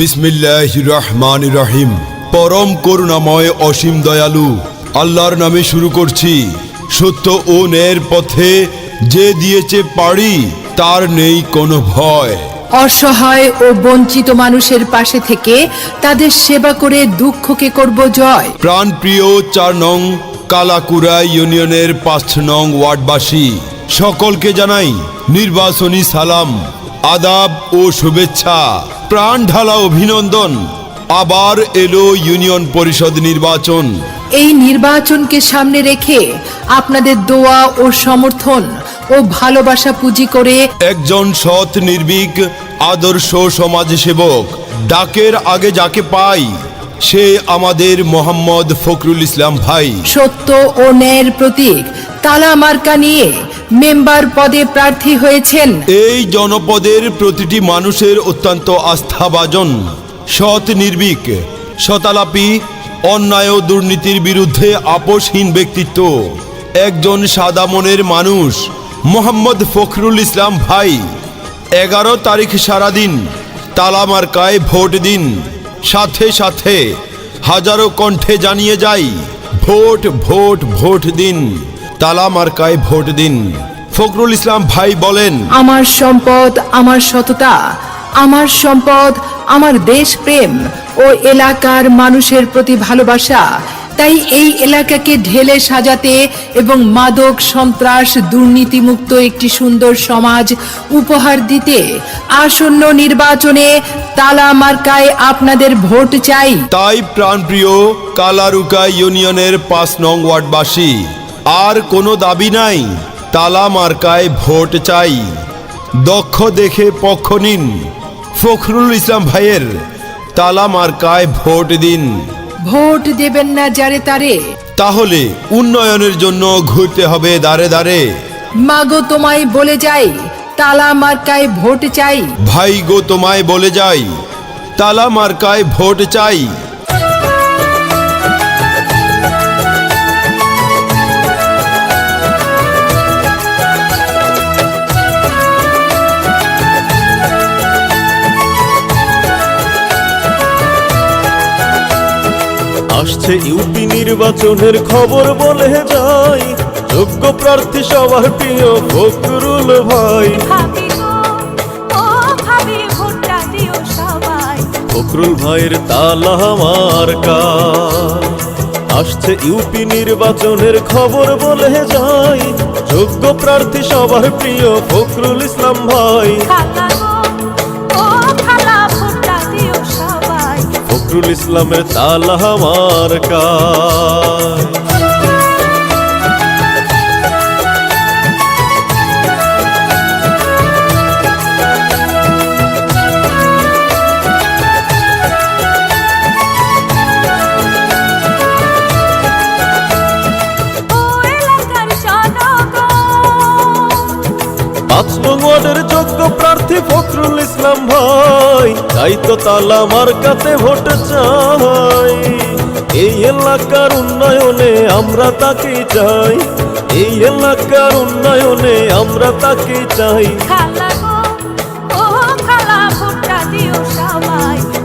বিসমিল্লাহ রহমান রহিম পরম করুণাময় অসীম দয়ালু আল্লাহর নামে শুরু করছি। সত্য ও ন্যায়ের পথে যে দিয়েছে পাড়ি তার নেই কোনো ভয়। অসহায় ও বঞ্চিত মানুষের পাশে থেকে তাদের সেবা করে দুঃখকে করব জয়। প্রাণপ্রিয় চার নং কালাকুড়া ইউনিয়নের পাঁচ নং ওয়ার্ডবাসী সকলকে জানাই নির্বাচনী সালাম। আদাব ও শুভেচ্ছা প্রাণ ঢালা অভিনন্দন। আবার এলো ইউনিয়ন পরিষদ নির্বাচন। এই নির্বাচনকে সামনে রেখে আপনাদের দোয়া ও সমর্থন ও ভালোবাসা পুঁজি করে একজন সৎ নির্ভীক আদর্শ সমাজসেবক ডাকের আগে যাকে পাই সে আমাদের মোহাম্মদ ফখরুল ইসলাম ভাই। সত্য ও ন্যায়ের প্রতীক তালা মার্কা নিয়ে মেম্বার পদে প্রার্থী হয়েছেন। এই জনপদের প্রতিটি মানুষের অত্যন্ত আস্থাভাজন, সৎ নির্ভীক শতালাপি অন্যায় ও দুর্নীতির বিরুদ্ধে আপোষহীন ব্যক্তিত্ব। একজন সাদা মনের মানুষ, মোহাম্মদ ফখরুল ইসলাম ভাই। এগারো তারিখ সারাদিন, তালামার্কায় ভোট দিন। সাথে সাথে হাজারো কণ্ঠে জানিয়ে যাই ভোট ভোট ভোট দিন। তালামার্কায় ভোট দিন। ফখরুল ইসলাম ভাই বলেন আমার সম্পদ আমার সততা আমার সম্পদ আমার দেশপ্রেম ও এলাকার মানুষের প্রতি ভালোবাসা। তাই এই এলাকাকে ঢেলে সাজাতে এবং মাদক সন্ত্রাস দুর্নীতিমুক্ত একটি সুন্দর সমাজ উপহার দিতে আসন্ন নির্বাচনে তালা মার্কায় আপনাদের ভোট চাই। তাই প্রাণপ্রিয় কালারুকা ইউনিয়নের পাঁচ নং ওয়ার্ডবাসী আর কোনো দাবি নাই। তালা মার্কায় ভোট চাই। দক্ষ দেখে পক্ষ নিন। ফখরুল ইসলাম ভাইয়ের তালা মার্কায় ভোট দিন। ভোট দেবেন না যারে তারে। তাহলে উন্নয়নের জন্য ঘুরতে হবে দাঁড়ে দাঁড়ে মাগো তোমায় বলে যাই তালা মার্কায় ভোট চাই। ভাই গো তোমায় বলে যাই তালা মার্কায় ভোট চাই। আসছে ইউপি নির্বাচনের খবর বলে যাই। যোগ্য প্রার্থী সবার প্রিয় ফখরুল ভাই। ফখরুল ভাইয়ের তালা মার্কা আসছে ইউপি নির্বাচনের খবর বলে যাই। যোগ্য প্রার্থী সবার প্রিয় ফখরুল ইসলাম ভাই। ফখরুল ইসলামের তালা মার্কা যোগ্য প্রার্থী ফখরুল ইসলাম ভাই তাই তো তালা মার্কাতে ভোট চাই। এই এলাকার উন্নয়নে আমরা তাকে চাই। এই এলাকার উন্নয়নে আমরা তাকে চাই।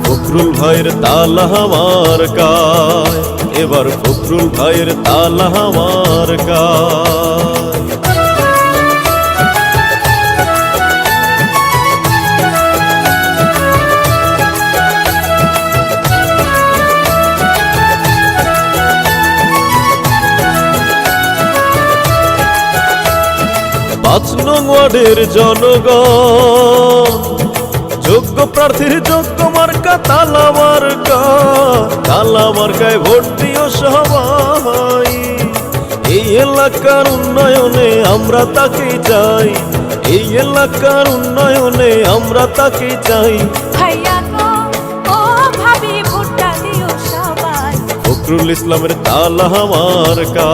ফখরুল ভাইয়ের তালা মার্কায় এবার ফখরুল ভাইয়ের তালা মার্কায় পাঁচ ওয়ার্ডের জনগণ। যোগ্য প্রার্থীর যোগ্য মার্কা তালা মার্কা। তালা মার্কায় ভোট দিও সবাই। এই এলাকার উন্নয়নে আমরা তাকে চাই। এই এলাকার উন্নয়নে আমরা তাকে চাই। ফখরুল ইসলামের তালা মার্কা।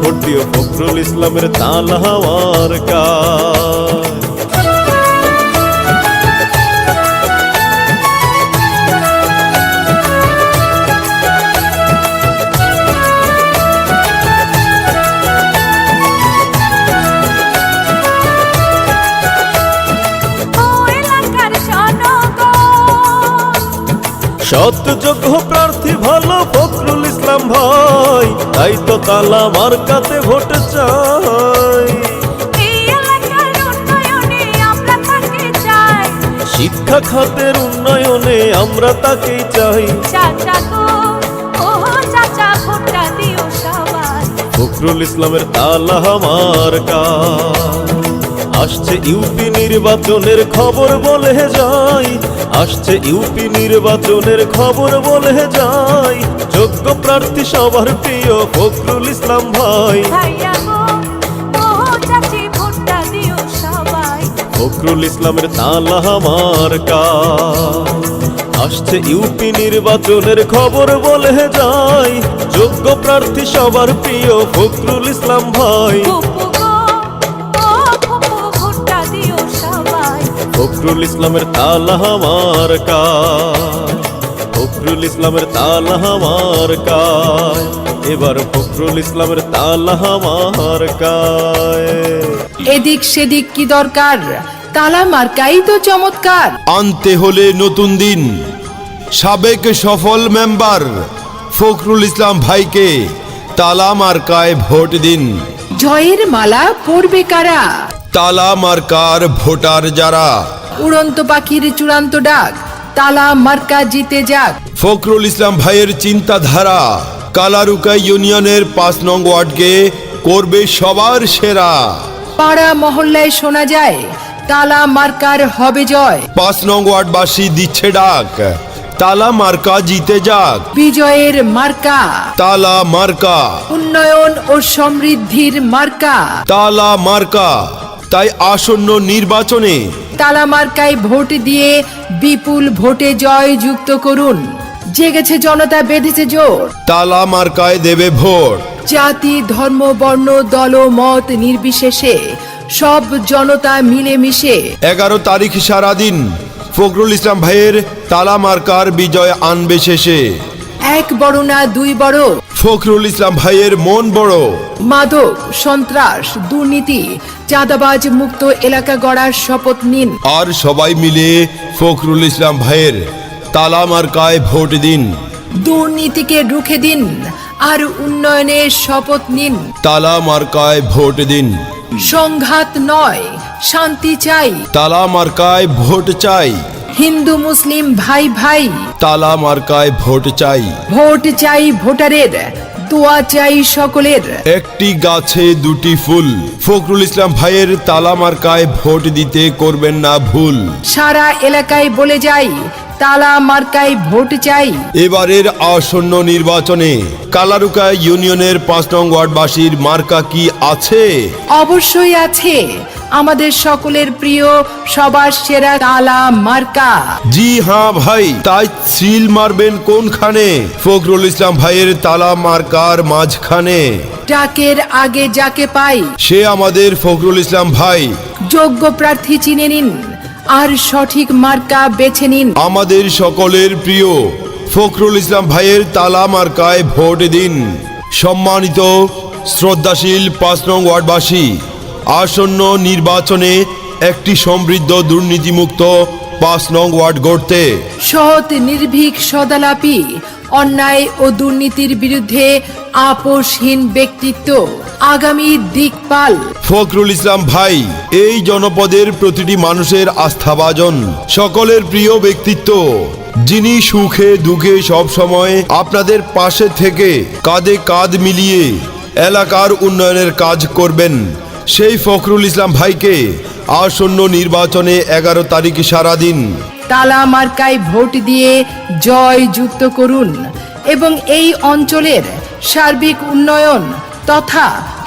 ভোট দিও ফখরুল ইসলামের তালা মার্কা ও এলাকার ইসলাম ভাই তাই তো তালা মার্কাতে ভোট চাই। আমরা শিক্ষা খাতের উন্নয়নে আমরা তাকেই চাই। ফখরুল ইসলামের তালা আমার মার্কা। আসছে ইউপি নির্বাচনের খবর বলে যাই আসছে ইউপি নির্বাচনের খবর বলে যাই যোগ্য প্রার্থী সবার প্রিয় ফখরুল ইসলাম ভাই। ফখরুল ইসলামের তালা মার্কা আসছে ইউপি নির্বাচনের খবর বলে যাই যোগ্য প্রার্থী সবার প্রিয় ফখরুল ইসলাম ভাই। ফখরুল ইসলামের তালা মার্কা ফখরুল ইসলামের তালা মার্কায় এবার ফখরুল ইসলামের তালা মার্কায় এদিক সেদিক কি দরকার? তালা মার্কাই তো চমৎকার। আনতে হলে নতুন দিন। সাবেক সফল মেম্বার ফখরুল ইসলাম ভাইকে তালা মার্কায় ভোট দিন। জয়ের মালা পরবে কারা? তালা মার্কার ভোটার যারা? উড়ন্ত পাখির চূড়ান্ত ডাক তালা মার্কা জিতে যাক। ফখরুল ইসলাম ভাইয়ের চিন্তাধারা কালারুকা ইউনিয়নের পাঁচ নং ওয়ার্ডকে করবে সবার সেরা। পাড়া মহল্লায় শোনা যায় তালা মার্কার হবে জয়। পাঁচ নং ওয়ার্ডবাসী দিচ্ছে ডাক তালা মার্কা জিতে যাক। বিজয়ের মার্কা। তালা মার্কা। উন্নয়ন ও সমৃদ্ধির মার্কা। তালা মার্কা। তাই আসন্ন নির্বাচনে তালামার্কায় ভোট দিয়ে বিপুল ভোটে জয় যুক্ত করুন। জেগেছে জনতা বেঁধেছে জোর। তালামার্কায় দেবে ভোট। জাতি ধর্ম বর্ণ দল মত নির্বিশেষে সব জনতা মিলেমিশে। এগারো তারিখ সারাদিন ফখরুল ইসলাম ভাইয়ের তালামার্কার বিজয় আনবে শেষে। এক বড় না দুই বড়? ফখরুল ইসলাম ভাইয়ের মন বড়। মাদক সন্ত্রাস দুর্নীতি চাঁদাবাজ মুক্ত এলাকা গড়ার শপথ নিন। আর সবাই মিলে ফখরুল ইসলাম ভাইয়ের তালা মার্কায় ভোট দিন। দুর্নীতিকে রুখে দিন আর উন্নয়নের শপথ নিন। তালা মার্কায় ভোট দিন। সংঘাত নয় শান্তি চাই। তালা মার্কায় ভোট চাই। হিন্দু মুসলিম ভাই ভাই। তালা মার্কায় ভোট চাই। ভোট চাই ভোটারের দোয়া চাই সকলের। একটি গাছে দুটি ফুল। ফখরুল ইসলাম ভাইয়ের তালা মার্কায় ভোট দিতে করবেন না ভুল। সারা এলাকায় বলে যাই তালা মার্কায় ভোট চাই। এবারের আসন্ন নির্বাচনে কালারুকা ইউনিয়নের পাঁচ নং ওয়ার্ডবাসীর মার্কা কি আছে? অবশ্যই আছে। আমাদের সকলের প্রিয় সবার সেরা তালা মার্কা। জি হ্যাঁ ভাই তাই সিল মারবেন কোনখানে? ফখরুল ইসলাম ভাইয়ের তালা মার্কার মাঝখানে। ডাকের আগে যাকে পাই। সে আমাদের ফখরুল ইসলাম ভাই। যোগ্য প্রার্থী চিনে নিন আর সঠিক মার্কা বেছে নিন। আমাদের সকলের প্রিয় ফখরুল ইসলাম ভাইয়ের তালা মার্কায় ভোট দিন। সম্মানিত শ্রদ্ধাশীল পাঁচ নং ওয়ার্ডবাসী আসন্ন নির্বাচনে একটি সমৃদ্ধ দুর্নীতিমুক্ত পাঁচ নং ওয়ার্ড গড়তে। সৎ নির্ভীক সদালাপি অন্যায় ও দুর্নীতির বিরুদ্ধে আপোষহীন ব্যক্তিত্ব। আগামী দিকপাল। ফখরুল ইসলাম ভাই এই জনপদের প্রতিটি মানুষের আস্থাভাজন সকলের প্রিয় ব্যক্তিত্ব। যিনি সুখে দুঃখে সব সময় আপনাদের পাশে থেকে কাঁধে কাঁধ মিলিয়ে এলাকার উন্নয়নের কাজ করবেন। সেই ফখরুল ইসলাম ভাইকে আসন্ন নির্বাচনে এগারো তারিখ সারাদিন তালা মার্কায় ভোট দিয়ে জয় যুক্ত করুন এবং এই অঞ্চলের সার্বিক উন্নয়ন তথা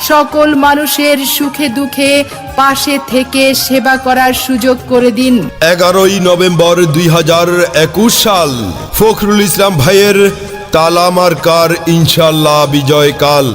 সকল মানুষের সুখে দুঃখে পাশে থেকে সেবা করার সুযোগ করে দিন। এগারোই নভেম্বর দুই হাজার একুশ সাল ফখরুল ইসলাম ভাইয়ের তালামার্কার ইনশাল্লাহ বিজয়কাল।